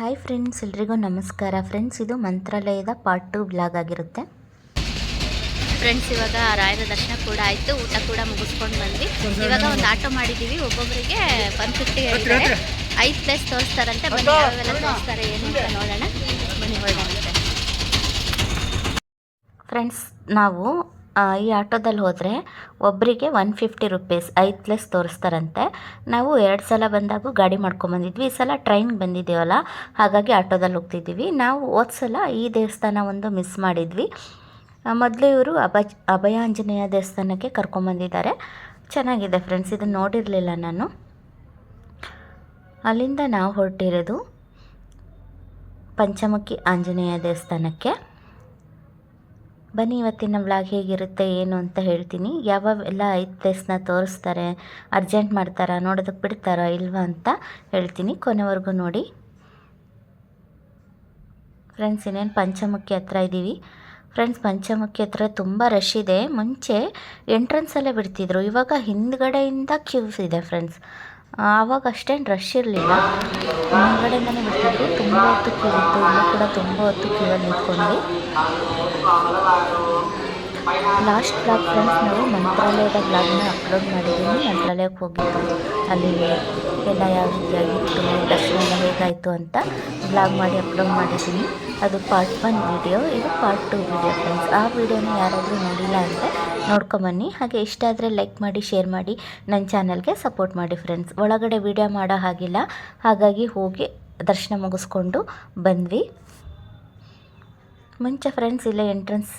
Hi friends ಎಲ್ರಿಗೂ ನಮಸ್ಕಾರ. Friends ಇದು ಮಂತ್ರಾಲಯದ ಪಾರ್ಟ್ ಟು ಬ್ಲಾಗ್ ಆಗಿರುತ್ತೆ. ಫ್ರೆಂಡ್ಸ್ ಇವಾಗ ರಾಯರ ದರ್ಶನ ಕೂಡ ಆಯಿತು. ಊಟ ಕೂಡ ಮುಗಿಸ್ಕೊಂಡು ಬಂದ್ವಿ. ಇವಾಗ ಒಂದು ಆಟೋ ಮಾಡಿದ್ದೀವಿ ಒಬ್ಬೊಬ್ಬರಿಗೆ ಒನ್ ಫಿಫ್ಟಿ ಹೇಳ್ತಾರೆ ಐದು ಪ್ಲೇಸ್ ತೋರಿಸ್ತಾರಂತೆ. ಬನ್ನಿ ಯಾವೆಲ್ಲ ತೋರಿಸ್ತಾರೆ ಏನು ಅಂತ ನೋಡೋಣ. ಬನ್ನಿ ಫ್ರೆಂಡ್ಸ್ ನಾವು ಈ ಆಟೋದಲ್ಲಿ ಹೋದರೆ ಒಬ್ಬರಿಗೆ ಒನ್ ಫಿಫ್ಟಿ ರುಪೀಸ್ ಐದು ಪ್ಲೇಸ್ ತೋರಿಸ್ತಾರಂತೆ. ನಾವು ಎರಡು ಸಲ ಬಂದಾಗ ಗಾಡಿ ಮಾಡ್ಕೊಂಬಂದಿದ್ವಿ ಈ ಸಲ ಟ್ರೈನ್ಗೆ ಬಂದಿದ್ದೀವಲ್ಲ ಹಾಗಾಗಿ ಆಟೋದಲ್ಲಿ ಹೋಗ್ತಿದ್ದೀವಿ. ನಾವು ಹೋದ ಸಲ ಈ ದೇವಸ್ಥಾನ ಒಂದು ಮಿಸ್ ಮಾಡಿದ್ವಿ. ಮೊದಲು ಇವರು ಅಭ, ಅಭಯಾಂಜನೇಯ ದೇವಸ್ಥಾನಕ್ಕೆ ಕರ್ಕೊಂಬಂದಿದ್ದಾರೆ ಚೆನ್ನಾಗಿದೆ ಫ್ರೆಂಡ್ಸ್ ಇದನ್ನು ನೋಡಿರಲಿಲ್ಲ ನಾನು. ಅಲ್ಲಿಂದ ನಾವು ಹೊರಟಿರೋದು ಪಂಚಮುಖಿ ಆಂಜನೇಯ ದೇವಸ್ಥಾನಕ್ಕೆ. ಬನ್ನಿ, ಇವತ್ತಿನ ವ್ಲಾಗ್ ಹೇಗಿರುತ್ತೆ, ಏನು ಅಂತ ಹೇಳ್ತೀನಿ. ಯಾವೆಲ್ಲ ಐದು ಪ್ಲೇಸ್ನ ತೋರಿಸ್ತಾರೆ ಅರ್ಜೆಂಟ್ ಮಾಡ್ತಾರಾ ನೋಡೋದಕ್ಕೆ ಬಿಡ್ತಾರಾ ಇಲ್ವಾ ಅಂತ ಹೇಳ್ತೀನಿ. ಕೊನೆವರೆಗೂ ನೋಡಿ. ಫ್ರೆಂಡ್ಸ್ ಇನ್ನೇನು ಪಂಚಮುಖಿ ಹತ್ರ ಇದ್ದೀವಿ ಫ್ರೆಂಡ್ಸ್ ಪಂಚಮುಖಿ ಹತ್ರ ತುಂಬ ರಶ್ ಇದೆ. ಮುಂಚೆ ಎಂಟ್ರೆನ್ಸಲ್ಲೇ ಬಿಡ್ತಿದ್ರು. ಇವಾಗ ಹಿಂದ್ಗಡೆಯಿಂದ ಕ್ಯೂಸ್ ಇದೆ ಫ್ರೆಂಡ್ಸ್ ಆವಾಗ ಅಷ್ಟೇನು ರಶ್ ಇರಲಿಲ್ಲ. ಮುಂದ್ಗಡೆಯಿಂದನೇ ಬಿಡ್ತಿದ್ರು ತುಂಬ ಹೊತ್ತು ಕ್ಯೂ ಇತ್ತು. ಕೂಡ ತುಂಬ ಹೊತ್ತು ಕ್ಯೂವಲ್ಲಿ ನಿಂತ್ಕೊಂಡ್ವಿ. ಲಾಸ್ಟ್ ಬ್ಲಾಗ್ ಫ್ರೆಂಡ್ಸ್ ನಾವು ಮಂತ್ರಾಲಯದ ಬ್ಲಾಗ್ನ ಅಪ್ಲೋಡ್ ಮಾಡಿದ್ದೀನಿ ಮಂತ್ರಾಲಯಕ್ಕೆ ಹೋಗಿದ್ದು. ಅಲ್ಲಿ ಎಲ್ಲ ಯಾವ ರೀತಿಯಾಗಿತ್ತು, ದರ್ಶನ ಹೇಗಾಯಿತು ಅಂತ ಬ್ಲಾಗ್ ಮಾಡಿ ಅಪ್ಲೋಡ್ ಮಾಡಿದ್ದೀನಿ ಅದು ಪಾರ್ಟ್ ಒನ್ ವಿಡಿಯೋ ಇದು ಪಾರ್ಟ್ ಟು ವಿಡಿಯೋ ಫ್ರೆಂಡ್ಸ್ ಆ ವಿಡಿಯೋನ ಯಾರಾದರೂ ನೋಡಿಲ್ಲ ಅಂದರೆ ನೋಡ್ಕೊಂಬನ್ನಿ. ಹಾಗೆ ಇಷ್ಟ ಆದರೆ ಲೈಕ್ ಮಾಡಿ ಶೇರ್ ಮಾಡಿ ನನ್ನ ಚಾನಲ್ಗೆ ಸಪೋರ್ಟ್ ಮಾಡಿ ಫ್ರೆಂಡ್ಸ್ ಒಳಗಡೆ ವಿಡಿಯೋ ಮಾಡೋ ಹಾಗಿಲ್ಲ. ಹಾಗಾಗಿ ಹೋಗಿ ದರ್ಶನ ಮುಗಿಸ್ಕೊಂಡು ಬಂದ್ವಿ. ಮುಂಚೆ ಫ್ರೆಂಡ್ಸ್ ಇಲ್ಲೇ ಎಂಟ್ರೆನ್ಸ್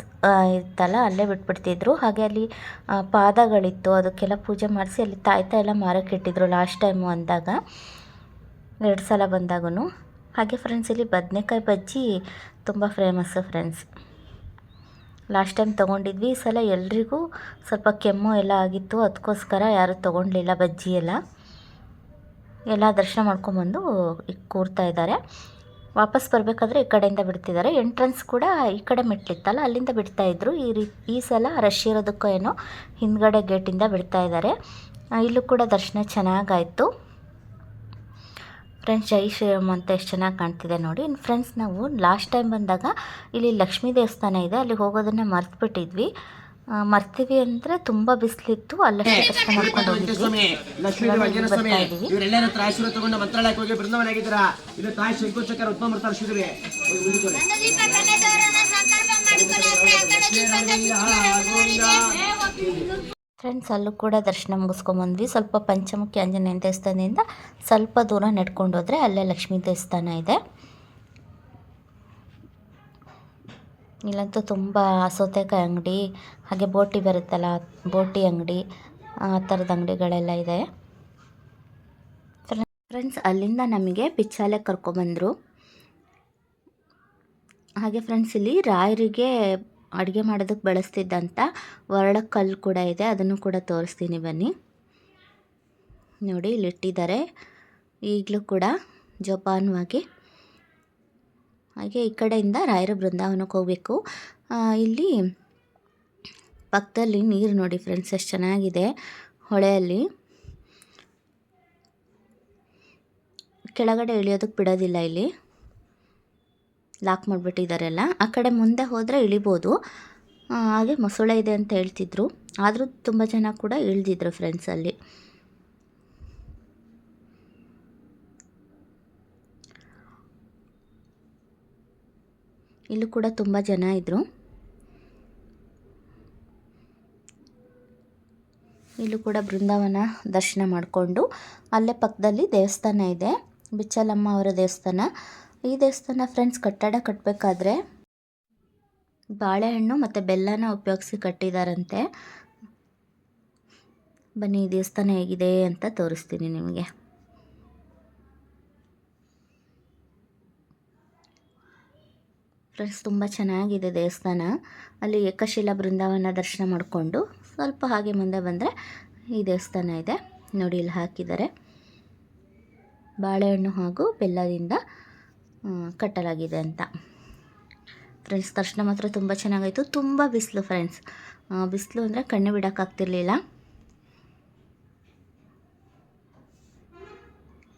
ಇತ್ತಲ್ಲ, ಅಲ್ಲೇ ಬಿಟ್ಬಿಡ್ತಿದ್ರು. ಹಾಗೆ ಅಲ್ಲಿ ಪಾದಗಳಿತ್ತು. ಅದಕ್ಕೆಲ್ಲ ಪೂಜೆ ಮಾಡಿಸಿ ಅಲ್ಲಿ ತಾಯ್ತ ಎಲ್ಲ ಮಾರಕ್ಕೆ ಇಟ್ಟಿದ್ರು ಲಾಸ್ಟ್ ಟೈಮು ಅಂದಾಗ. ಎರಡು ಸಲ ಬಂದಾಗೂ ಹಾಗೆ ಫ್ರೆಂಡ್ಸ್ ಇಲ್ಲಿ ಬದನೆಕಾಯಿ ಬಜ್ಜಿ ತುಂಬ ಫೇಮಸ್ಸು ಫ್ರೆಂಡ್ಸ್ ಲಾಸ್ಟ್ ಟೈಮ್ ತೊಗೊಂಡಿದ್ವಿ. ಈ ಸಲ ಎಲ್ರಿಗೂ ಸ್ವಲ್ಪ ಕೆಮ್ಮು ಎಲ್ಲ ಆಗಿತ್ತು. ಅದಕ್ಕೋಸ್ಕರ ಯಾರೂ ತೊಗೊಂಡ್ಲಿಲ್ಲ ಬಜ್ಜಿ ಎಲ್ಲ. ಎಲ್ಲ ದರ್ಶನ ಮಾಡ್ಕೊಂಬಂದು ಕೂರ್ತಾ ಇದ್ದಾರೆ. ವಾಪಸ್ ಬರಬೇಕಾದ್ರೆ ಈ ಕಡೆಯಿಂದ ಬಿಡ್ತಿದ್ದಾರೆ. ಎಂಟ್ರೆನ್ಸ್ ಕೂಡ ಈ ಕಡೆ ಮೆಟ್ಲಿತ್ತಲ್ಲ ಅಲ್ಲಿಂದ ಬಿಡ್ತಾ ಇದ್ರು. ಈ ರೀ, ಈ ಸಲ ರಶ್ ಇರೋದಕ್ಕೂ ಏನೋ ಹಿಂದ್ಗಡೆ ಗೇಟಿಂದ ಬಿಡ್ತಾ ಇದ್ದಾರೆ. ಇಲ್ಲೂ ಕೂಡ ದರ್ಶನ ಚೆನ್ನಾಗಾಯಿತು. ಫ್ರೆಂಡ್ಸ್ ಜೈ ಶ್ರೀರಾಮ್ ಅಂತ ಎಷ್ಟು ಚೆನ್ನಾಗಿ ಕಾಣ್ತಿದೆ ನೋಡಿ. ಇನ್ನು ಫ್ರೆಂಡ್ಸ್ ನಾವು ಲಾಸ್ಟ್ ಟೈಮ್ ಬಂದಾಗ ಇಲ್ಲಿ ಲಕ್ಷ್ಮೀ ದೇವಸ್ಥಾನ ಇದೆ. ಅಲ್ಲಿ ಹೋಗೋದನ್ನ ಮರ್ತ್ಬಿಟ್ಟಿದ್ವಿ. ಮರ್ತೀವಿ ಅಂದರೆ ತುಂಬ ಬಿಸಿಲಿತ್ತು. ಅಲ್ಲಷ್ಟೇ ಕಷ್ಟ ಮಾಡ್ಕೊಂಡು ಹೋಗಿದ್ವಿ. ಬರ್ತಾ. ಇವರೆಲ್ಲರೂ ತಗೊಂಡು ಮಂತ್ರಾಲಯಕ್ಕೆ ಹೋಗಿ ಇದು ತಾಯಿ ಉತ್ತಮ ಬರ್ತಾರೆ ಫ್ರೆಂಡ್ಸ್ ಅಲ್ಲೂ ಕೂಡ ದರ್ಶನ ಮುಗಿಸ್ಕೊಂಬಂದ್ವಿ. ಸ್ವಲ್ಪ ಪಂಚಮುಖಿ ಆಂಜನೇಯ ದೇವಸ್ಥಾನದಿಂದ ಸ್ವಲ್ಪ ದೂರ ನಡ್ಕೊಂಡು ಹೋದರೆ ಅಲ್ಲೇ ಲಕ್ಷ್ಮೀ ದೇವಸ್ಥಾನ ಇದೆ. ಇಲ್ಲಂತೂ ತುಂಬ ಸೌತೆಕಾಯಿ ಅಂಗಡಿ, ಹಾಗೆ ಬೋಟಿ ಬರುತ್ತಲ್ಲ, ಬೋಟಿ ಅಂಗಡಿ, ಆ ಥರದ ಅಂಗಡಿಗಳೆಲ್ಲ ಇದೆ. ಫ್ರೆಂಡ್ಸ್ ಅಲ್ಲಿಂದ ನಮಗೆ ಪಿಚ್ಚಾಲೆ ಕರ್ಕೊಬಂದರು. ಹಾಗೆ ಫ್ರೆಂಡ್ಸ್ ಇಲ್ಲಿ ರಾಯರಿಗೆ ಅಡುಗೆ ಮಾಡೋದಕ್ಕೆ ಬಳಸ್ತಿದ್ದಂಥ ಕಲ್ಲು ಕೂಡ ಇದೆ. ಅದನ್ನು ಕೂಡ ತೋರಿಸ್ತೀನಿ ಬನ್ನಿ. ನೋಡಿ, ಇಲ್ಲಿ ಇಟ್ಟಿದ್ದಾರೆ. ಈಗಲೂ ಕೂಡ ಜೋಪಾನವಾಗಿ. ಹಾಗೆ ಈ ಕಡೆಯಿಂದ ರಾಯರ ಬೃಂದಾವನಕ್ಕೆ ಹೋಗಬೇಕು. ಇಲ್ಲಿ ಪಕ್ಕದಲ್ಲಿ ನೀರು ನೋಡಿ ಫ್ರೆಂಡ್ಸ್, ಎಷ್ಟು ಚೆನ್ನಾಗಿದೆ ಹೊಳೆಯಲ್ಲಿ. ಕೆಳಗಡೆ ಇಳಿಯೋದಕ್ಕೆ ಬಿಡೋದಿಲ್ಲ ಇಲ್ಲಿ. ಲಾಕ್ ಮಾಡಿಬಿಟ್ಟಿದ್ದಾರೆಲ್ಲ ಆ ಕಡೆ ಮುಂದೆ ಹೋದರೆ ಇಳಿಬೋದು. ಹಾಗೆ ಮೊಸಳೆ ಇದೆ ಅಂತ ಹೇಳ್ತಿದ್ರು. ಆದರೂ ತುಂಬ ಜನ ಕೂಡ ಇಳ್ದಿದ್ರು ಫ್ರೆಂಡ್ಸ್ ಅಲ್ಲಿ. ಇಲ್ಲೂ ಕೂಡ ತುಂಬ ಜನ ಇದ್ದರು ಇಲ್ಲೂ ಕೂಡ ಬೃಂದಾವನ ದರ್ಶನ ಮಾಡಿಕೊಂಡು, ಅಲ್ಲೇ ಪಕ್ಕದಲ್ಲಿ ದೇವಸ್ಥಾನ ಇದೆ. ಬಿಚ್ಚಲಮ್ಮ ಅವರ ದೇವಸ್ಥಾನ. ಈ ದೇವಸ್ಥಾನ ಫ್ರೆಂಡ್ಸ್ ಕಟ್ಟಡ ಕಟ್ಟಬೇಕಾದ್ರೆ ಬಾಳೆಹಣ್ಣು ಮತ್ತು ಬೆಲ್ಲನ ಉಪಯೋಗಿಸಿ ಕಟ್ಟಿದಾರಂತೆ. ಬನ್ನಿ, ಈ ದೇವಸ್ಥಾನ ಹೇಗಿದೆ ಅಂತ ತೋರಿಸ್ತೀನಿ ನಿಮಗೆ. ಫ್ರೆಂಡ್ಸ್ ತುಂಬ ಚೆನ್ನಾಗಿದೆ ದೇವಸ್ಥಾನ. ಅಲ್ಲಿ ಏಕಶಿಲಾ ಬೃಂದಾವನ ದರ್ಶನ ಮಾಡಿಕೊಂಡು ಸ್ವಲ್ಪ ಹಾಗೆ ಮುಂದೆ ಬಂದರೆ ಈ ದೇವಸ್ಥಾನ ಇದೆ. ನೋಡಿ, ಇಲ್ಲಿ ಹಾಕಿದ್ದಾರೆ. ಬಾಳೆಹಣ್ಣು ಹಾಗೂ ಬೆಲ್ಲದಿಂದ ಕಟ್ಟಲಾಗಿದೆ ಅಂತ. ಫ್ರೆಂಡ್ಸ್ ದರ್ಶನ ಮಾತ್ರ ತುಂಬ ಚೆನ್ನಾಗಾಯಿತು. ತುಂಬ ಬಿಸಿಲು ಫ್ರೆಂಡ್ಸ್ ಬಿಸಿಲು ಅಂದರೆ ಕಣ್ಣು ಬಿಡೋಕ್ಕಾಗ್ತಿರ್ಲಿಲ್ಲ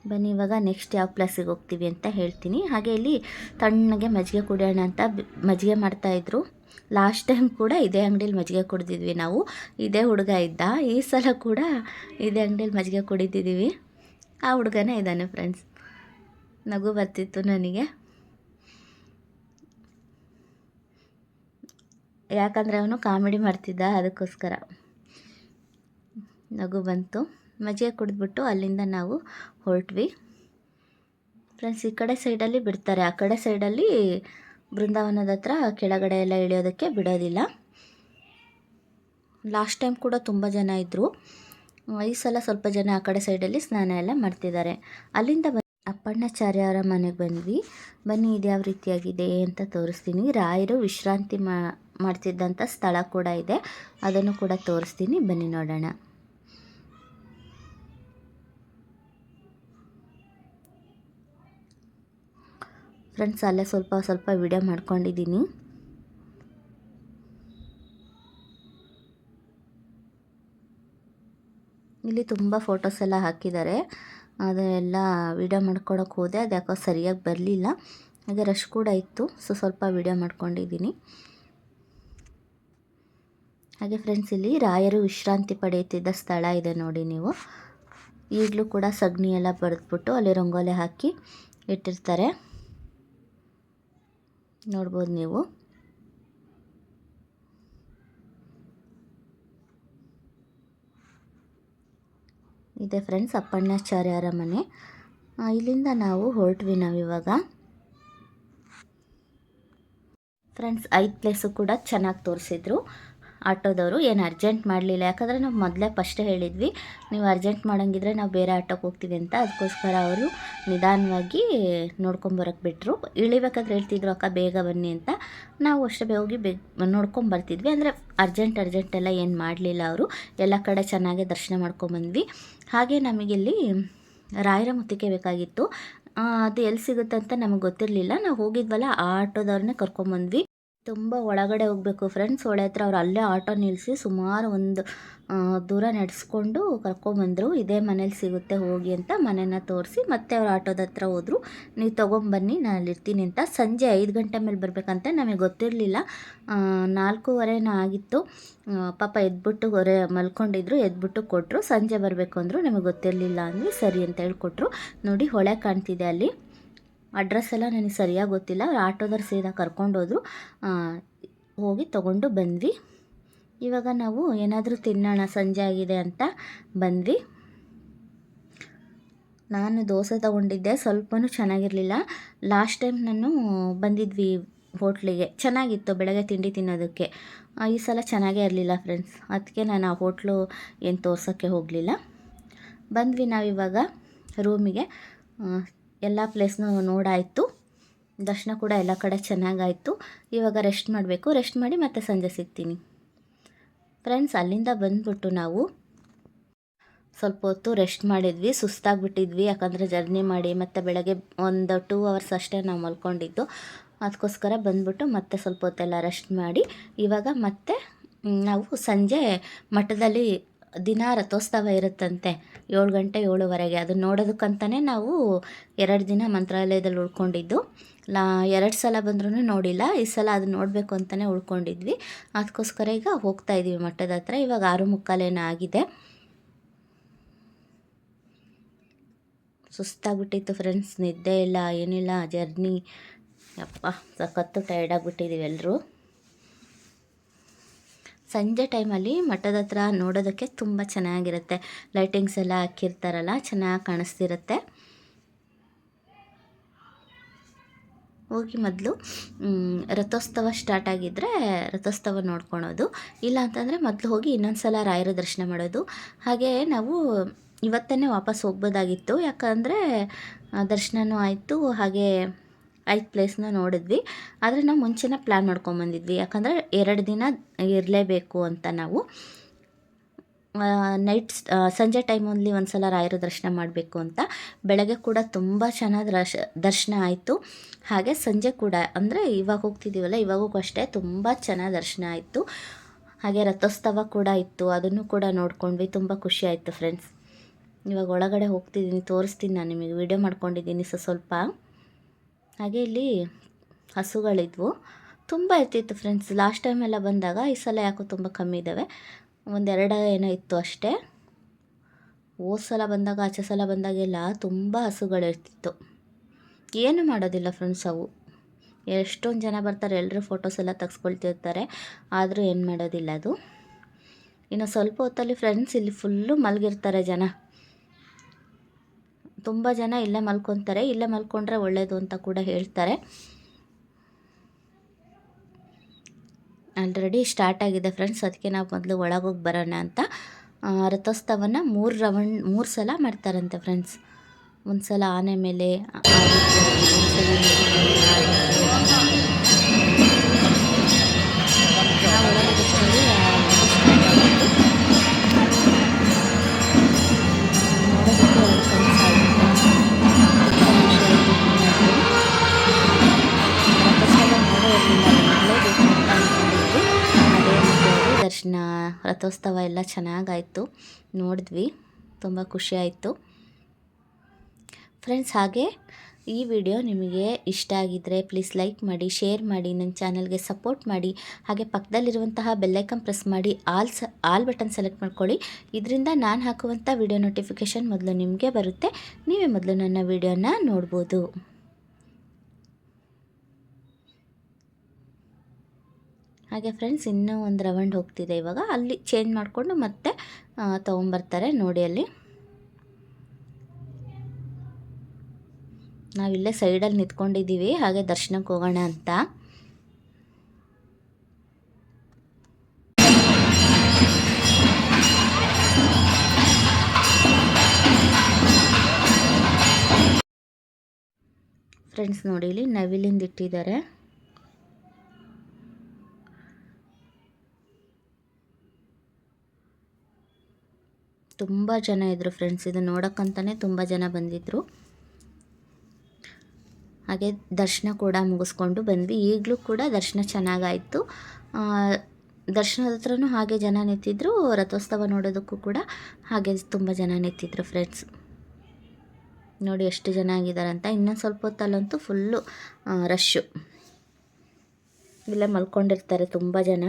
ಬನ್ನಿ, ಇವಾಗ ನೆಕ್ಸ್ಟ್ ಯಾವ ಪ್ಲೇಸಿಗೆ ಹೋಗ್ತೀವಿ ಅಂತ ಹೇಳ್ತೀನಿ. ಹಾಗೆ ಇಲ್ಲಿ ತಣ್ಣಗೆ ಮಜ್ಜಿಗೆ ಕುಡಿಯೋಣ ಅಂತ ಮಜ್ಜಿಗೆ ಮಾಡ್ತಾಯಿದ್ರು ಲಾಸ್ಟ್ ಟೈಮ್ ಕೂಡ ಇದೇ ಅಂಗಡಿಯಲ್ಲಿ ಮಜ್ಜಿಗೆ ಕುಡಿದಿದ್ವಿ ನಾವು. ಇದೇ ಹುಡುಗ ಇದ್ದ. ಈ ಸಲ ಕೂಡ ಇದೇ ಅಂಗಡಿಯಲ್ಲಿ ಮಜ್ಜಿಗೆ ಕುಡಿದಿದ್ದೀವಿ. ಆ ಹುಡುಗನೇ ಇದ್ದಾನೆ ಫ್ರೆಂಡ್ಸ್ ನಗು ಬರ್ತಿತ್ತು ನನಗೆ. ಯಾಕಂದರೆ ಅವನು ಕಾಮಿಡಿ ಮಾಡ್ತಿದ್ದ ಅದಕ್ಕೋಸ್ಕರ. ನಗು ಬಂತು. ಮಜ್ಜಿಗೆ ಕುಡಿದ್ಬಿಟ್ಟು ಅಲ್ಲಿಂದ ನಾವು ಹೊರಟ್ವಿ. ಫ್ರೆಂಡ್ಸ್ ಈ ಕಡೆ ಸೈಡಲ್ಲಿ ಬಿಡ್ತಾರೆ. ಆ ಕಡೆ ಸೈಡಲ್ಲಿ ಬೃಂದಾವನದ ಹತ್ರ ಕೆಳಗಡೆ ಎಲ್ಲ ಇಳಿಯೋದಕ್ಕೆ ಬಿಡೋದಿಲ್ಲ. ಲಾಸ್ಟ್ ಟೈಮ್ ಕೂಡ ತುಂಬ ಜನ ಇದ್ದರು ಈ ಸಲ ಸ್ವಲ್ಪ ಜನ ಆ ಕಡೆ ಸೈಡಲ್ಲಿ ಸ್ನಾನ ಎಲ್ಲ ಮಾಡ್ತಿದ್ದಾರೆ. ಅಲ್ಲಿಂದ ಅಪ್ಪಣ್ಣಾಚಾರ್ಯರ ಮನೆಗೆ ಬಂದ್ವಿ. ಬನ್ನಿ, ಇದು ಯಾವ ರೀತಿಯಾಗಿದೆ ಅಂತ ತೋರಿಸ್ತೀನಿ. ರಾಯರು ವಿಶ್ರಾಂತಿ ಮಾಡ್ತಿದ್ದಂಥ ಸ್ಥಳ ಕೂಡ ಇದೆ. ಅದನ್ನು ಕೂಡ ತೋರಿಸ್ತೀನಿ. ಬನ್ನಿ ನೋಡೋಣ. ಫ್ರೆಂಡ್ಸ್, ಅಲ್ಲೇ ಸ್ವಲ್ಪ ಸ್ವಲ್ಪ ವಿಡಿಯೋ ಮಾಡ್ಕೊಂಡಿದ್ದೀನಿ. ಇಲ್ಲಿ ತುಂಬ ಫೋಟೋಸ್ ಎಲ್ಲ ಹಾಕಿದ್ದಾರೆ. ಅದೆಲ್ಲ ವಿಡಿಯೋ ಮಾಡ್ಕೊಳಕ್ಕೆ ಹೋದೆ, ಅದು ಯಾಕೋ ಸರಿಯಾಗಿ ಬರಲಿಲ್ಲ. ಹಾಗೆ ರಶ್ ಕೂಡ ಇತ್ತು ಸೊ ಸ್ವಲ್ಪ ವಿಡಿಯೋ ಮಾಡ್ಕೊಂಡಿದ್ದೀನಿ. ಹಾಗೆ ಫ್ರೆಂಡ್ಸ್ ಇಲ್ಲಿ ರಾಯರು ವಿಶ್ರಾಂತಿ ಪಡೆಯುತ್ತಿದ್ದ ಸ್ಥಳ ಇದೆ ನೋಡಿ ನೀವು. ಈಗಲೂ ಕೂಡ ಸಗಣಿ ಎಲ್ಲ ಬರೆದ್ಬಿಟ್ಟು ಅಲ್ಲಿ ರಂಗೋಲೆ ಹಾಕಿ ಇಟ್ಟಿರ್ತಾರೆ. ನೋಡ್ಬೋದು ನೀವು. ಇದೆ ಫ್ರೆಂಡ್ಸ್ ಅಪ್ಪಣ್ಣಾಚಾರ್ಯರ ಮನೆ. ಇಲ್ಲಿಂದ ನಾವು ಹೊರಟ್ವಿ ನಾವಿವಾಗ. ಫ್ರೆಂಡ್ಸ್ ಐದು ಪ್ಲೇಸು ಕೂಡ ಚೆನ್ನಾಗಿ ತೋರಿಸಿದ್ರು. ಆಟೋದವರು, ಏನು ಅರ್ಜೆಂಟ್ ಮಾಡಲಿಲ್ಲ. ಯಾಕಂದರೆ ನಾವು ಮೊದಲೇ ಫಸ್ಟ್ ಹೇಳಿದ್ವಿ, ನೀವು ಅರ್ಜೆಂಟ್ ಮಾಡೋಂಗಿದ್ರೆ ನಾವು ಬೇರೆ ಆಟೋಗೆ ಹೋಗ್ತೀವಿ ಅಂತ. ಅದಕ್ಕೋಸ್ಕರ ಅವರು ನಿಧಾನವಾಗಿ ನೋಡ್ಕೊಂಬರಕ್ಕೆ ಬಿಟ್ಟರು ಇಳಿಬೇಕಾದ್ರೆ ಹೇಳ್ತಿದ್ರು, ಅಕ್ಕ, ಬೇಗ ಬನ್ನಿ ಅಂತ. ನಾವು ಅಷ್ಟೇ ಹೋಗಿ ಬೇಗ ನೋಡ್ಕೊಂಬರ್ತಿದ್ವಿ ಅಂದರೆ ಅರ್ಜೆಂಟ್ ಅರ್ಜೆಂಟ್ ಎಲ್ಲ ಏನು ಮಾಡಲಿಲ್ಲ ಅವರು. ಎಲ್ಲ ಕಡೆ ಚೆನ್ನಾಗೆ ದರ್ಶನ ಮಾಡ್ಕೊಂಬಂದ್ವಿ ಹಾಗೆ ನಮಗಿಲ್ಲಿ ರಾಯರ ಮುತ್ತಿಗೆ ಬೇಕಾಗಿತ್ತು. ಅದು ಎಲ್ಲಿ ಸಿಗುತ್ತೆ ಅಂತ ನಮಗೆ ಗೊತ್ತಿರಲಿಲ್ಲ. ನಾವು ಹೋಗಿದ್ವಲ್ಲ, ಆ ಆಟೋದವ್ರನ್ನೇ ಕರ್ಕೊಂಬಂದ್ವಿ ತುಂಬ ಒಳಗಡೆ ಹೋಗಬೇಕು. ಫ್ರೆಂಡ್ಸ್, ಹೊಳೆ ಹತ್ರ ಅವ್ರು ಅಲ್ಲೇ ಆಟೋ ನಿಲ್ಲಿಸಿ ಸುಮಾರು ಒಂದು ದೂರ ನಡೆಸ್ಕೊಂಡು ಕರ್ಕೊಂಬಂದರು. ಇದೇ ಮನೇಲಿ ಸಿಗುತ್ತೆ, ಹೋಗಿ ಅಂತ ಮನೇನ ತೋರಿಸಿ ಮತ್ತೆ ಅವ್ರು ಆಟೋದ ಹತ್ರ ಹೋದರು. ನೀವು ತೊಗೊಂಬನ್ನಿ, ನಾನು ಅಲ್ಲಿರ್ತೀನಿ ಅಂತ. ಸಂಜೆ ಐದು ಗಂಟೆ ಮೇಲೆ ಬರಬೇಕಂತ ನಮಗೆ ಗೊತ್ತಿರಲಿಲ್ಲ. ನಾಲ್ಕೂವರೆನೂ ಆಗಿತ್ತು. ಪಾಪ ಎದ್ಬಿಟ್ಟು ಹೊರೆ ಮಲ್ಕೊಂಡಿದ್ರು, ಎದ್ಬಿಟ್ಟು ಕೊಟ್ಟರು ಸಂಜೆ ಬರಬೇಕು ಅಂದರು ನಮಗೆ ಗೊತ್ತಿರಲಿಲ್ಲ ಅಂದ್ವಿ ಸರಿ ಅಂತ ಹೇಳ್ಕೊಟ್ರು. ನೋಡಿ, ಹೊಳೆ ಕಾಣ್ತಿದೆ ಅಲ್ಲಿ. ಅಡ್ರೆಸ್ ಎಲ್ಲ ನನಗೆ ಸರಿಯಾಗಿ ಗೊತ್ತಿಲ್ಲ. ಅವ್ರು ಆಟೋದವ್ರು ಸೀದಾ ಕರ್ಕೊಂಡೋದ್ರು ಹೋಗಿ ತಗೊಂಡು ಬಂದ್ವಿ. ಇವಾಗ ನಾವು ಏನಾದರೂ ತಿನ್ನೋಣ, ಸಂಜೆ ಆಗಿದೆ ಅಂತ ಬಂದ್ವಿ. ನಾನು ದೋಸೆ ತಗೊಂಡಿದ್ದೆ. ಸ್ವಲ್ಪನೂ ಚೆನ್ನಾಗಿರಲಿಲ್ಲ. ಲಾಸ್ಟ್ ಟೈಮ್ ನಾನು ಬಂದಿದ್ವಿ ಹೋಟ್ಲಿಗೆ. ಚೆನ್ನಾಗಿತ್ತು ಬೆಳಗ್ಗೆ ತಿಂಡಿ ತಿನ್ನೋದಕ್ಕೆ. ಈ ಸಲ ಚೆನ್ನಾಗೇ ಇರಲಿಲ್ಲ ಫ್ರೆಂಡ್ಸ್. ಅದಕ್ಕೆ ನಾನು ಆ ಹೋಟ್ಲು ಏನು ತೋರ್ಸೋಕ್ಕೆ ಹೋಗಲಿಲ್ಲ. ಬಂದ್ವಿ ನಾವಿವಾಗ ರೂಮಿಗೆ ಎಲ್ಲ ಪ್ಲೇಸ್ನೂ ನೋಡಾಯಿತು. ದರ್ಶನ ಕೂಡ ಎಲ್ಲ ಕಡೆ ಚೆನ್ನಾಗಾಯಿತು. ಇವಾಗ ರೆಸ್ಟ್ ಮಾಡಬೇಕು. ರೆಸ್ಟ್ ಮಾಡಿ ಮತ್ತೆ ಸಂಜೆ ಸಿಗ್ತೀನಿ. ಫ್ರೆಂಡ್ಸ್ ಅಲ್ಲಿಂದ ಬಂದ್ಬಿಟ್ಟು ನಾವು ಸ್ವಲ್ಪ ಹೊತ್ತು ರೆಸ್ಟ್ ಮಾಡಿದ್ವಿ. ಸುಸ್ತಾಗಿಬಿಟ್ಟಿದ್ವಿ. ಯಾಕಂದರೆ ಜರ್ನಿ ಮಾಡಿ ಮತ್ತು ಬೆಳಗ್ಗೆ ಒಂದು ಟೂ ಅವರ್ಸ್ ಅಷ್ಟೇ ನಾವು ಮಲ್ಕೊಂಡಿದ್ದು. ಅದಕ್ಕೋಸ್ಕರ ಬಂದ್ಬಿಟ್ಟು ಮತ್ತೆ ಸ್ವಲ್ಪ ಹೊತ್ತೆಲ್ಲ ರೆಸ್ಟ್ ಮಾಡಿ ಇವಾಗ ಮತ್ತೆ ನಾವು ಸಂಜೆ ಮಠದಲ್ಲಿ ದಿನ ರಥೋತ್ಸವ ಇರುತ್ತಂತೆ, ಏಳು ಗಂಟೆ ಏಳುವರೆಗೆ. ಅದನ್ನ ನೋಡೋದಕ್ಕಂತಲೇ ನಾವು ಎರಡು ದಿನ ಮಂತ್ರಾಲಯದಲ್ಲಿ ಉಳ್ಕೊಂಡಿದ್ದು. ಲಾ ಎರಡು ಸಲ ಬಂದ್ರೂ ನೋಡಿಲ್ಲ, ಈ ಸಲ ಅದು ನೋಡಬೇಕು ಅಂತಲೇ ಉಳ್ಕೊಂಡಿದ್ವಿ. ಅದಕ್ಕೋಸ್ಕರ ಈಗ ಹೋಗ್ತಾ ಇದ್ದೀವಿ ಮಠದ ಹತ್ರ. ಇವಾಗ ಆರು ಮುಕ್ಕಾಲೇನೋ ಆಗಿದೆ. ಸುಸ್ತಾಗ್ಬಿಟ್ಟಿತ್ತು ಫ್ರೆಂಡ್ಸ್, ನಿದ್ದೆ ಇಲ್ಲ, ಏನಿಲ್ಲ, ಜರ್ನಿ. ಯಪ್ಪ, ಸಖತ್ತು ಟೈರ್ಡ್ ಆಗಿಬಿಟ್ಟಿದ್ದೀವಿ ಎಲ್ಲರೂ ಸಂಜೆ ಟೈಮಲ್ಲಿ ಮಠದ ಹತ್ರ ನೋಡೋದಕ್ಕೆ ತುಂಬ ಚೆನ್ನಾಗಿರುತ್ತೆ. ಲೈಟಿಂಗ್ಸ್ ಎಲ್ಲ ಹಾಕಿರ್ತಾರಲ್ಲ, ಚೆನ್ನಾಗಿ ಕಾಣಿಸ್ತಿರುತ್ತೆ. ಹೋಗಿ ಮೊದಲು ರಥೋತ್ಸವ ಸ್ಟಾರ್ಟ್ ಆಗಿದ್ದರೆ ರಥೋತ್ಸವ ನೋಡ್ಕೊಳೋದು. ಇಲ್ಲ ಅಂತಂದರೆ ಮೊದಲು ಹೋಗಿ ಇನ್ನೊಂದು ಸಲ ರಾಯರ ದರ್ಶನ ಮಾಡೋದು. ಹಾಗೆ ನಾವು ಇವತ್ತನ್ನೇ ವಾಪಸ್ ಹೋಗ್ಬೋದಾಗಿತ್ತು. ಯಾಕಂದರೆ ದರ್ಶನವೂ ಆಯಿತು. ಹಾಗೆ ಐದು ಪ್ಲೇಸ್ನ ನೋಡಿದ್ವಿ. ಆದರೆ ನಾವು ಮುಂಚೆನೇ ಪ್ಲ್ಯಾನ್ ಮಾಡ್ಕೊಂಬಂದಿದ್ವಿ. ಯಾಕಂದರೆ ಎರಡು ದಿನ ಇರಲೇಬೇಕು ಅಂತ ನಾವು. ನೈಟ್ ಸಂಜೆ ಟೈಮಲ್ಲಿ ಒಂದು ಸಲ ರಾಯರ ದರ್ಶನ ಮಾಡಬೇಕು ಅಂತ. ಬೆಳಗ್ಗೆ ಕೂಡ ತುಂಬ ಚೆನ್ನಾಗಿ ರಶ, ದರ್ಶನ ಆಯಿತು. ಹಾಗೆ ಸಂಜೆ ಕೂಡ, ಅಂದರೆ ಇವಾಗ ಹೋಗ್ತಿದ್ದೀವಲ್ಲ ಇವಾಗೂ ಅಷ್ಟೇ ತುಂಬ ಚೆನ್ನಾಗಿ ದರ್ಶನ ಆಯಿತು. ಹಾಗೆ ರಥೋತ್ಸವ ಕೂಡ ಇತ್ತು. ಅದನ್ನು ಕೂಡ ನೋಡ್ಕೊಂಡ್ವಿ. ತುಂಬ ಖುಷಿ ಆಯಿತು ಫ್ರೆಂಡ್ಸ್ ಇವಾಗ ಒಳಗಡೆ ಹೋಗ್ತಿದ್ದೀನಿ ತೋರಿಸ್ತೀನಿ ನಾನು ನಿಮಗೆ. ವಿಡಿಯೋ ಮಾಡ್ಕೊಂಡಿದ್ದೀನಿ ಸೊ ಸ್ವಲ್ಪ. ಹಾಗೆ ಇಲ್ಲಿ ಹಸುಗಳಿದ್ವು. ತುಂಬ ಇರ್ತಿತ್ತು ಫ್ರೆಂಡ್ಸ್ ಲಾಸ್ಟ್ ಟೈಮೆಲ್ಲ ಬಂದಾಗ ಈ ಸಲ ಯಾಕೋ ತುಂಬ ಕಮ್ಮಿ ಇದ್ದಾವೆ ಒಂದೆರಡು ಏನೋ ಇತ್ತು ಅಷ್ಟೇ. ಹೋದ ಸಲ ಬಂದಾಗ, ಆಚೆ ಸಲ ಬಂದಾಗೆಲ್ಲ ತುಂಬ ಹಸುಗಳಿರ್ತಿತ್ತು ಏನು ಮಾಡೋದಿಲ್ಲ ಫ್ರೆಂಡ್ಸ್ ಅವು. ಎಷ್ಟೊಂದು ಜನ ಬರ್ತಾರೆ ಎಲ್ಲರೂ ಫೋಟೋಸ್ ಎಲ್ಲ ತೆಗ್ಸ್ಕೊಳ್ತಿರ್ತಾರೆ. ಆದರೂ ಏನು ಮಾಡೋದಿಲ್ಲ ಅದು. ಇನ್ನು ಸ್ವಲ್ಪ ಹೊತ್ತಲ್ಲಿ ಫ್ರೆಂಡ್ಸ್ ಇಲ್ಲಿ ಫುಲ್ಲು ಮಲಗಿರ್ತಾರೆ ಜನ. ತುಂಬ ಜನ ಇಲ್ಲೇ ಮಲ್ಕೊತಾರೆ, ಇಲ್ಲೇ ಮಲ್ಕೊಂಡ್ರೆ ಒಳ್ಳೆಯದು ಅಂತ ಕೂಡ ಹೇಳ್ತಾರೆ. ಆಲ್ರೆಡಿ ಸ್ಟಾರ್ಟ್ ಆಗಿದೆ ಫ್ರೆಂಡ್ಸ್ ಅದಕ್ಕೆ ನಾವು ಮೊದಲು ಒಳಗೋಗಿ ಬರೋಣ ಅಂತ. ರಥೋತ್ಸವನ ಮೂರು ರೌಂಡ್ ಮೂರು ಸಲ ಮಾಡ್ತಾರಂತೆ ಫ್ರೆಂಡ್ಸ್ ಒಂದು ಸಲ ಆನೆ ಮೇಲೆ. ರಥೋತ್ಸವ ಎಲ್ಲ ಚೆನ್ನಾಗಾಯಿತು. ನೋಡಿದ್ವಿ. ತುಂಬ ಖುಷಿ ಆಯಿತು. ಫ್ರೆಂಡ್ಸ್, ಹಾಗೆ ಈ ವಿಡಿಯೋ ನಿಮಗೆ ಇಷ್ಟ ಆಗಿದ್ದರೆ ಪ್ಲೀಸ್ ಲೈಕ್ ಮಾಡಿ, ಶೇರ್ ಮಾಡಿ, ನನ್ನ ಚಾನಲ್ಗೆ ಸಪೋರ್ಟ್ ಮಾಡಿ, ಹಾಗೆ ಪಕ್ಕದಲ್ಲಿರುವಂತಹ ಬೆಲ್ಲೈಕನ್ ಪ್ರೆಸ್ ಮಾಡಿ, ಆಲ್ ಸ, ಆಲ್ ಬಟನ್ ಸೆಲೆಕ್ಟ್ ಮಾಡ್ಕೊಳ್ಳಿ. ಇದರಿಂದ ನಾನು ಹಾಕುವಂಥ ವಿಡಿಯೋ ನೋಟಿಫಿಕೇಷನ್ ಮೊದಲು ನಿಮಗೆ ಬರುತ್ತೆ. ನೀವೇ ಮೊದಲು ನನ್ನ ವಿಡಿಯೋನ ನೋಡ್ಬೋದು. ಹಾಗೆ ಫ್ರೆಂಡ್ಸ್ ಇನ್ನೂ ಒಂದು ರೌಂಡ್ ಹೋಗ್ತಿದೆ ಇವಾಗ. ಅಲ್ಲಿ ಚೇಂಜ್ ಮಾಡಿಕೊಂಡು ಮತ್ತೆ ತೊಗೊಂಬರ್ತಾರೆ ನೋಡಿ ಅಲ್ಲಿ. ನಾವಿಲ್ಲೇ ಸೈಡಲ್ಲಿ ನಿಂತ್ಕೊಂಡಿದ್ದೀವಿ. ಹಾಗೆ ದರ್ಶನಕ್ಕೆ ಹೋಗೋಣ ಅಂತ. ಫ್ರೆಂಡ್ಸ್ ನೋಡಿ, ಇಲ್ಲಿ ನವಿಲಿಂದ ಇಟ್ಟಿದ್ದಾರೆ. ತುಂಬ ಜನ ಇದ್ದರು ಫ್ರೆಂಡ್ಸ್ ಇದು ನೋಡೋಕ್ಕಂತಲೇ ತುಂಬ ಜನ ಬಂದಿದ್ದರು ಹಾಗೆ ದರ್ಶನ ಕೂಡ ಮುಗಿಸ್ಕೊಂಡು ಬಂದ್ವಿ. ಈಗಲೂ ಕೂಡ ದರ್ಶನ ಚೆನ್ನಾಗಾಯಿತು. ದರ್ಶನದ ಹತ್ರನೂ ಹಾಗೆ ಜನ ನಿಂತಿದ್ರು. ರಥೋತ್ಸವ ನೋಡೋದಕ್ಕೂ ಕೂಡ ಹಾಗೆ ತುಂಬ ಜನ ನಿಂತಿದ್ರು ಫ್ರೆಂಡ್ಸ್ ನೋಡಿ ಎಷ್ಟು ಜನ ಆಗಿದ್ದಾರೆ ಅಂತ. ಇನ್ನೊಂದು ಸ್ವಲ್ಪ ಹೊತ್ತಲ್ಲಂತೂ ಫುಲ್ಲು ರಶ್ಶು ಇಲ್ಲೇ ಮಲ್ಕೊಂಡಿರ್ತಾರೆ ತುಂಬ ಜನ.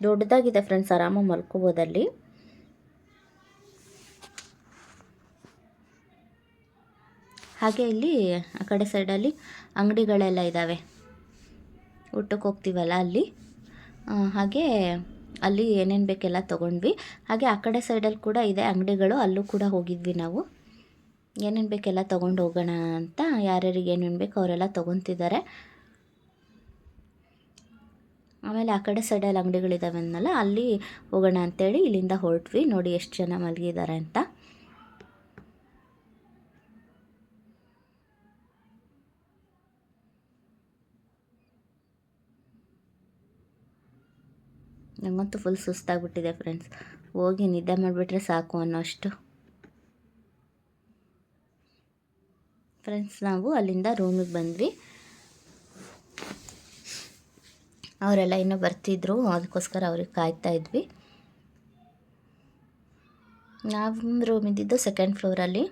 ದೊಡ್ಡದಾಗಿದೆ ಫ್ರೆಂಡ್ಸ್ ಆರಾಮಾಗಿ ಮಲ್ಕೋಬೋದಲ್ಲಿ. ಹಾಗೆ ಇಲ್ಲಿ ಆ ಕಡೆ ಸೈಡಲ್ಲಿ ಅಂಗಡಿಗಳೆಲ್ಲ ಇದ್ದಾವೆ ಊಟಕ್ಕೆ ಹೋಗ್ತೀವಲ್ಲ ಅಲ್ಲಿ? ಹಾಗೆ ಅಲ್ಲಿ ಏನೇನು ಬೇಕೆಲ್ಲ ತೊಗೊಂಡ್ವಿ. ಹಾಗೆ ಆ ಕಡೆ ಸೈಡಲ್ಲಿ ಕೂಡ ಇದೆ ಅಂಗಡಿಗಳು, ಅಲ್ಲೂ ಕೂಡ ಹೋಗಿದ್ವಿ ನಾವು. ಏನೇನು ಬೇಕೆಲ್ಲ ತೊಗೊಂಡು ಹೋಗೋಣ ಅಂತ ಯಾರ್ಯಾರಿಗೆ ಏನೇನು ಬೇಕು ಅವರೆಲ್ಲ ತೊಗೊತಿದ್ದಾರೆ. ಆಮೇಲೆ ಆ ಕಡೆ ಸೈಡಲ್ಲಿ ಅಂಗಡಿಗಳಿದ್ದಾವೆ ಅಂದಲ್ಲ ಅಲ್ಲಿ ಹೋಗೋಣ ಅಂತೇಳಿ ಇಲ್ಲಿಂದ ಹೊರಟ್ವಿ. ನೋಡಿ ಎಷ್ಟು ಜನ ಮಲಗಿದ್ದಾರೆ ಅಂತ. ನನಗಂತೂ ಫುಲ್ ಸುಸ್ತಾಗ್ಬಿಟ್ಟಿದೆ ಫ್ರೆಂಡ್ಸ್ ಹೋಗಿ ನಿದ್ದೆ ಮಾಡಿಬಿಟ್ರೆ ಸಾಕು ಅನ್ನೋಷ್ಟು. ಫ್ರೆಂಡ್ಸ್ ನಾವು ಅಲ್ಲಿಂದ ರೂಮಿಗೆ ಬಂದ್ವಿ. ಅವರೆಲ್ಲ ಇನ್ನೂ ಬರ್ತಿದ್ರು, ಅದಕ್ಕೋಸ್ಕರ ಅವ್ರಿಗೆ ಕಾಯ್ತಾ ಇದ್ವಿ. ನಾವು ರೂಮ್ ಇದ್ದಿದ್ದು ಸೆಕೆಂಡ್ ಫ್ಲೋರಲ್ಲಿ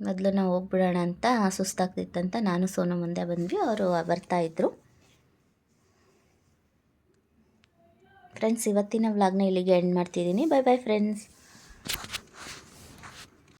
ಮೊದಲು ನಾವು ಹೋಗ್ಬಿಡೋಣ ಅಂತ ಸುಸ್ತಾಗ್ತಿತ್ತಂತ ನಾನು ಸೋನು ಮುಂದೆ ಬಂದ್ವಿ, ಅವರು ಬರ್ತಾಯಿದ್ರು ಫ್ರೆಂಡ್ಸ್ ಇವತ್ತಿನ ವ್ಲಾಗ್ನ ಇಲ್ಲಿಗೆ ಎಂಡ್ ಮಾಡ್ತಿದ್ದೀನಿ. Bye bye friends